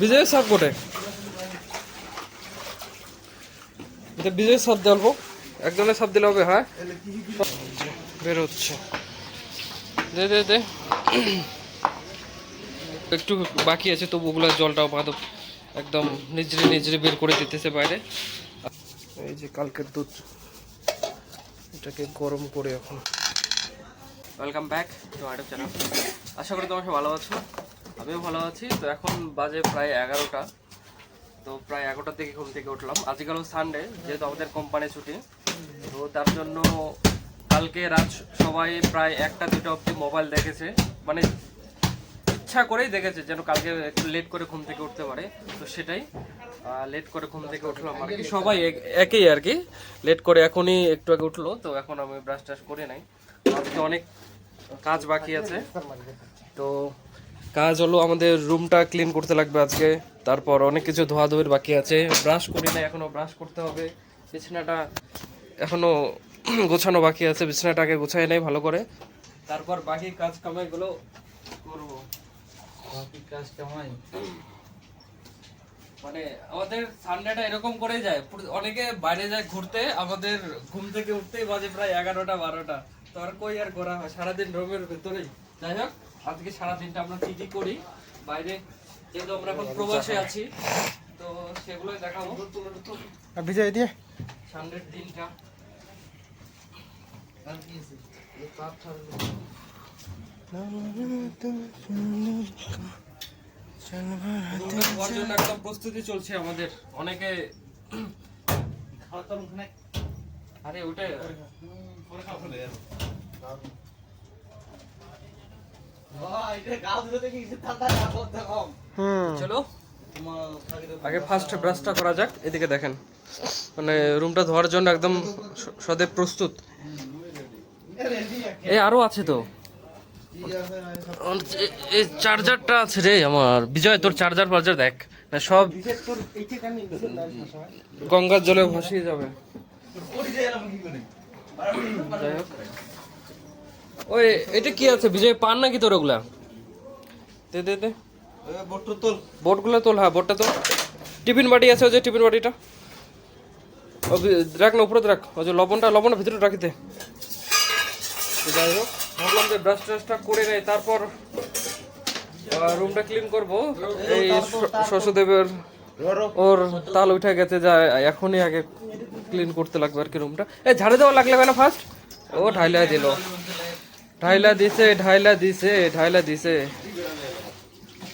বিজয়ের সাপ কোটে এটা বিজয়ের সাপ দিয়ে অল্প একজনের সাপ দিলে হবে হ্যাঁ? বের হচ্ছে দে দে দে। একটু বাকি আছে, তবু ওগুলো জলটাও বাদ একদম নিজরে নিজরে বের করে দিতেছে বাইরে। এই যে কালকের দুধ। এটাকে গরম করে এখন। ওয়েলকাম ব্যাক টু আইডব চ্যানেল আশা করি তোমার সব ভালো আছো। আমিও ভালো আছি। তো এখন বাজে প্রায় এগারোটা। তো প্রায় এগারোটার দিকে ঘুম থেকে উঠলাম। আজকাল সানডে যেহেতু আমাদের কোম্পানি ছুটি। তো তার জন্য কালকে রাত সবাই প্রায় একটা, দুটো অবধি মোবাইল দেখেছে। মানে ইচ্ছা করেই দেখেছে যেন কালকে একটু লেট করে ঘুম থেকে উঠতে পারে। তো সেটাই লেট করে ঘুম থেকে উঠলাম আর কি। সবাই এক- একই আর কি। লেট করে এখনই একটু আগে উঠল। তো এখন আমি ব্রাশ টাশ করে নাই। আজকে অনেক কাজ বাকি আছে। তো কাজ হলো আমাদের রুমটা ক্লিন করতে লাগবে আজকে। তারপর অনেক কিছু ধোয়াধুয়ির বাকি আছে। ব্রাশ করি না এখনও ব্রাশ করতে হবে। বিছানাটা এখনও গোছানো বাকি আছে। বিছানাটাকে গোছাই নাই ভালো করে। তারপর বাকি কাজ কামাইগুলো করব। মানে আমাদের সানডেটা এরকম করে যায়। অনেকে বাইরে যায় ঘুরতে। আমাদের ঘুম থেকে উঠতেই বাজে প্রায় এগারোটা বারোটা। তো আর কই আর করা হয়? সারাদিন রুমের ভেতরেই। যাই হোক। আজকে সারাদিনটা আমরা কি কি করি? বাইরে যেহেতু আমরা এখন প্রবাসে আছি তো সেগুলোই দেখাবো। বিজয় দিয়ে? সানডের দিনটা। একদম প্রস্তুতি চলছে আমাদের। অনেকে আরে ওটা চলো। আগে ফার্স্ট ব্রাশটা করা যাক এদিকে দেখেন। মানে রুমটা ধোয়ার জন্য একদম সদেব প্রস্তুত। এই আরও আছে তো। এই চার্জারটা আছে রে আমার। বিজয় তোর চার্জার ফার্জার দেখ। না সব গঙ্গার জলে ভাসিয়ে যাবে। যাই হোক। ওই এটা কি আছে? বিজয় পান নাকি তোর ওগুলা? দে দে দে। বোটগুলো তোল হ্যাঁ বোটটা তোল। টিফিন বাটি আছে ওই যে টিফিন বাটিটা। ও রাখ না উপরে রাখ। ওই যে লবণটা লবণটা ভিতরে রাখিতে যাই হোক ভাবলাম যে ব্রাশ ট্রাশটা করে নেই তারপর রুমটা ক্লিন করব। এই শশদেবের ওর তাল উঠে গেছে যা এখনই আগে ক্লিন করতে লাগবে আর কি রুমটা এই ঝাড়ে দেওয়া লাগলে না ফার্স্ট ও ঢাইলা দিল। ঢাইলা দিছে ঢাইলা দিছে ঢাইলা দিছে।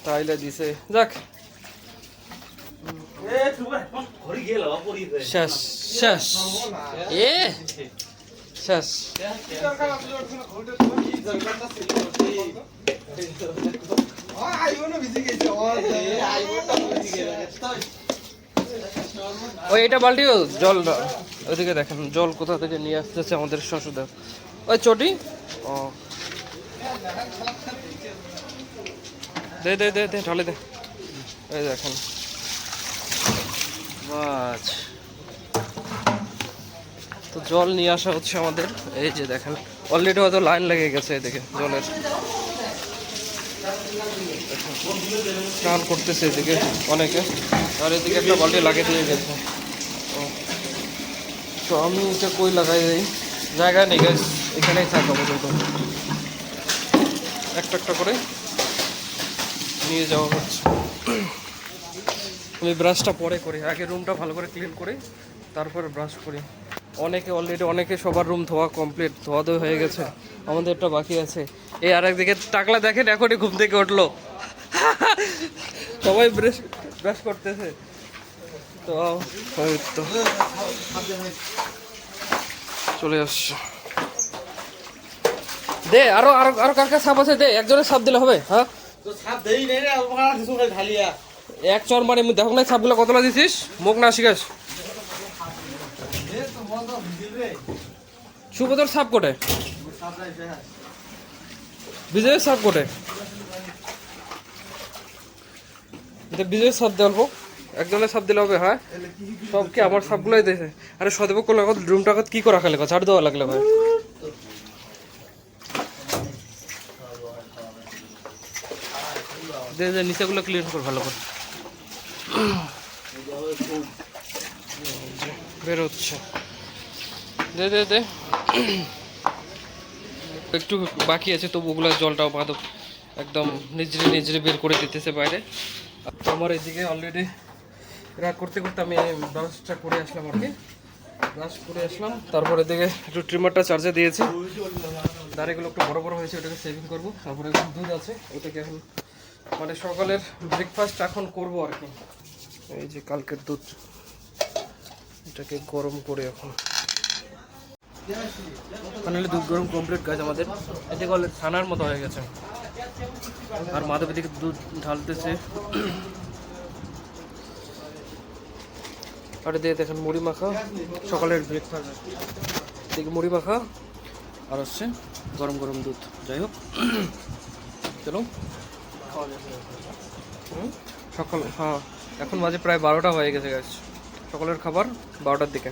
ঢাইলা দিছে। যাক। শেষ শেষ। এ। শেষ। ওই এটা বালতিও জল ওইদিকে দেখেন জল কোথা থেকে নিয়ে আসতেছে আমাদের শ্বশুরদেব ওই চটি। ও। দে দে দে দে, ঢালে দে। এই দেখেন। বাস তো জল নিয়ে আসা হচ্ছে আমাদের। এই যে দেখেন অলরেডি হয়তো লাইন লেগে গেছে এদিকে জলের। স্নান করতেছে এদিকে অনেকে। আর এদিকে একটা বালতি লাগিয়ে দিয়ে গেছে। তো আমি এটা কই লাগাই দিই? জায়গা নেই গ্যাস এখানেই থাক আপাতত একটা একটা করে নিয়ে যাওয়া হচ্ছে। আমি ব্রাশটা পরে করি। আগে রুমটা ভালো করে ক্লিন করি, তারপরে ব্রাশ করি। অনেকে অলরেডি অনেকে সবার রুম ধোয়া কমপ্লিট ধোয়া ধোয়া হয়ে গেছে। আমাদেরটা বাকি আছে। এই আর একদিকে টাকলা দেখেন, এখনই ঘুম থেকে উঠল। সবাই ব্রাশ ব্রাশ করতেছে। তো চলে আসছে। দে আরও আরও আরও কার কার সাপ আছে দে একজনের সাপ দিলে হবে হ্যাঁ? এক চর মারে দেখো না সাপগুলো কতলা দিছিস? মুখ না শিখাস। সুভদ্র সাপ কোটে? বিজয়ের সাপ কোটে? এটা বিজয়ের সাপ দে অল্প। একজনের সাপ দিলে হবে হ্যাঁ? সব কি আমার সাপগুলোই দিয়েছে আরে সদেব করলে রুমটা কি করা খালে ছাড় দেওয়া লাগলে ভাই। দে নিচেগুলো ক্লিন কর, ভালো করে। বেরোচ্ছে দে দে দে। একটু বাকি আছে, তবু ওগুলো জলটাও বাঁধব একদম নিজরে নিজরে বের করে দিতেছে বাইরে। আমার এদিকে অলরেডি রাগ করতে করতে আমি ব্রাশটা করে আসলাম আর কি। ব্রাশ করে আসলাম, তারপরে এদিকে একটু ট্রিমারটা চার্জে দিয়েছি। দাঁড়িগুলো একটু বড় বড় হয়েছে, ওটাকে সেভিং করব। তারপরে দুধ আছে, ওটাকে এখন মানে সকালের ব্রেকফাস্ট এখন করব আর কি। এই যে কালকের দুধ। এটাকে গরম করে এখন। ফাইনালি দুধ গরম কমপ্লিট কাজ আমাদের। এদিকে অলরেডি ছানার মতো হয়ে গেছে। আর মাধব এদিকে দুধ ঢালতেছে। আর দিয়ে দেখেন মুড়ি মাখা, সকালের ব্রেকফাস্ট এদিকে মুড়ি মাখা, আর হচ্ছে গরম গরম দুধ। যাই হোক। চলো। সকাল হ্যাঁ। এখন মাঝে প্রায় বারোটা হয়ে গেছে গাছ সকালের খাবার বারোটার দিকে।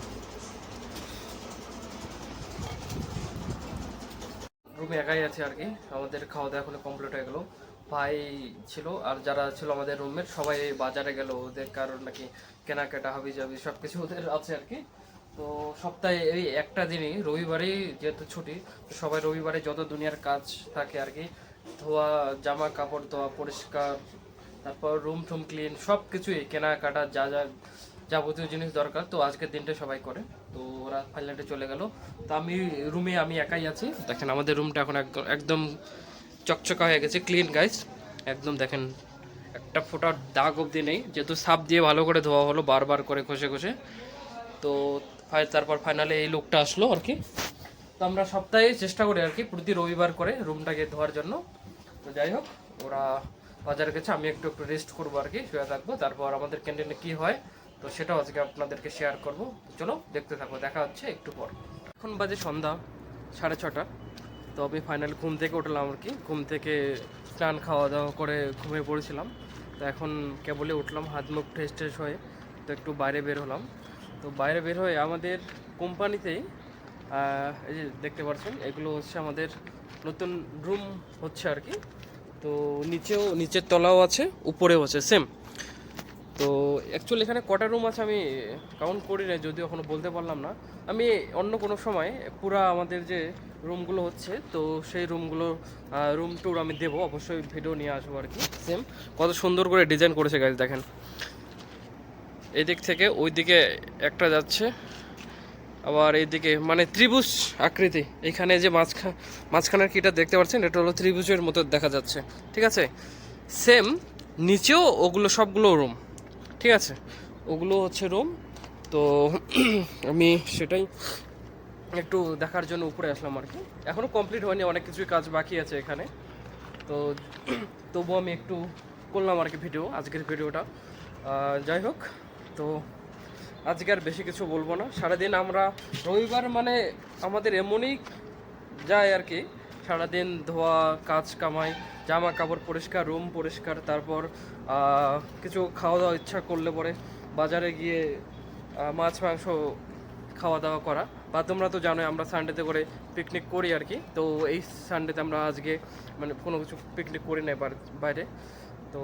রুমে একাই আছে আর কি। আমাদের খাওয়া দাওয়া এখন কমপ্লিট হয়ে গেল। ভাই ছিল আর যারা ছিল আমাদের রুমের সবাই বাজারে গেল। ওদের কারণ নাকি কেনাকাটা হাবি জাবি সব কিছু ওদের আছে আর কি। তো সপ্তাহে এই একটা দিনই, রবিবারেই যেহেতু ছুটি সবাই রবিবারে যত দুনিয়ার কাজ থাকে আর কি ধোয়া জামা কাপড় ধোয়া, পরিষ্কার, তারপর রুম টুম ক্লিন সব কিছুই কেনাকাটা, যা যা যাবতীয় জিনিস দরকার। তো আজকের দিনটা সবাই করে। তো ওরা ফাইনালে চলে গেল। তো আমি রুমে আমি একাই আছি। দেখেন, আমাদের রুমটা এখন একদম চকচকা হয়ে গেছে ক্লিন গাইস একদম দেখেন, একটা ফোটার দাগ অবধি নেই। যেহেতু সাপ দিয়ে ভালো করে ধোয়া হলো, বারবার করে ঘষে ঘষে। তো তারপর ফাইনালে এই লোকটা আসলো আর কি। তো আমরা সপ্তাহে চেষ্টা করি আর কি, প্রতি রবিবার করে রুমটাকে ধোয়ার জন্য। তো যাই হোক, ওরা বাজারে গেছে, আমি একটু একটু রেস্ট করব আর কি, শুয়ে থাকব। তারপর আমাদের ক্যান্টিনে কি হয়, তো সেটাও আজকে আপনাদেরকে শেয়ার করব। চলো, দেখতে থাকো, দেখা হচ্ছে একটু পর। এখন বাজে সন্ধ্যা, সাড়ে ছটা। তো আমি ফাইনাল ঘুম থেকে উঠলাম আর কি, ঘুম থেকে স্নান খাওয়া দাওয়া করে ঘুমিয়ে পড়েছিলাম। তো এখন কেবলে উঠলাম, হাত মুখ ফ্রেশ ট্রেশ হয়ে, তো একটু বাইরে বের হলাম। তো বাইরে বের হয়ে আমাদের কোম্পানিতেই এই যে দেখতে পাচ্ছেন এগুলো হচ্ছে আমাদের নতুন রুম হচ্ছে আর কি। তো নিচেও, নিচের তলাও আছে, উপরেও আছে সেম তো অ্যাকচুয়ালি এখানে কটা রুম আছে আমি কাউন্ট করি না যদিও এখনও বলতে পারলাম না। আমি অন্য কোনো সময় পুরা আমাদের যে রুমগুলো হচ্ছে, তো সেই রুমগুলো রুম ট্যুর আমি দেবো, অবশ্যই ভিডিও নিয়ে আসব আর কি সেম কত সুন্দর করে ডিজাইন করেছে গাছ দেখেন। এদিক থেকে ওই দিকে একটা যাচ্ছে আবার এইদিকে মানে ত্রিভুজ আকৃতি। এখানে যে মাঝখা, মাঝখানের কিটা দেখতে পাচ্ছেন, এটা হলো ত্রিভুজের মতো দেখা যাচ্ছে। ঠিক আছে? সেম নিচেও ওগুলো সবগুলো রুম ঠিক আছে? ওগুলো হচ্ছে রুম তো আমি সেটাই একটু দেখার জন্য উপরে আসলাম আর কি। এখনও কমপ্লিট হয়নি, অনেক কিছুই কাজ বাকি আছে এখানে। তো তবুও আমি একটু করলাম আর কি ভিডিও, আজকের ভিডিওটা। যাই হোক, তো আজকে আর বেশি কিছু বলব না। সারাদিন আমরা রবিবার মানে আমাদের এমনই যায় আর কি। সারাদিন ধোয়া, কাজ কামাই জামা কাপড় পরিষ্কার, রুম পরিষ্কার, তারপর কিছু খাওয়া দাওয়া ইচ্ছা করলে পরে বাজারে গিয়ে মাছ, মাংস খাওয়া দাওয়া করা। বা তোমরা তো জানোই আমরা সানডেতে করে পিকনিক করি আর কি। তো এই সানডেতে আমরা আজকে মানে কোনো কিছু পিকনিক করি নাই বাইরে। তো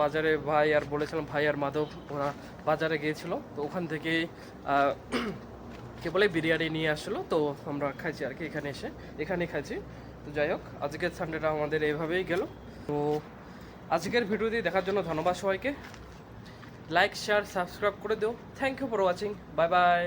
বাজারে ভাই আর বলেছিলাম ভাই আর মাধব ওরা বাজারে গিয়েছিল। তো ওখান আহ, কে বলে বিরিয়ানি নিয়ে আসলো। তো আমরা খাইছি আর কি এখানে এসে এখানেই খাইছি। তো যাই হোক আজকের সানডেটা আমাদের এইভাবেই গেল। তো আজকের ভিডিওটি দেখার জন্য ধন্যবাদ সবাইকে। লাইক শেয়ার সাবস্ক্রাইব করে দিও। Thank you for watching bye bye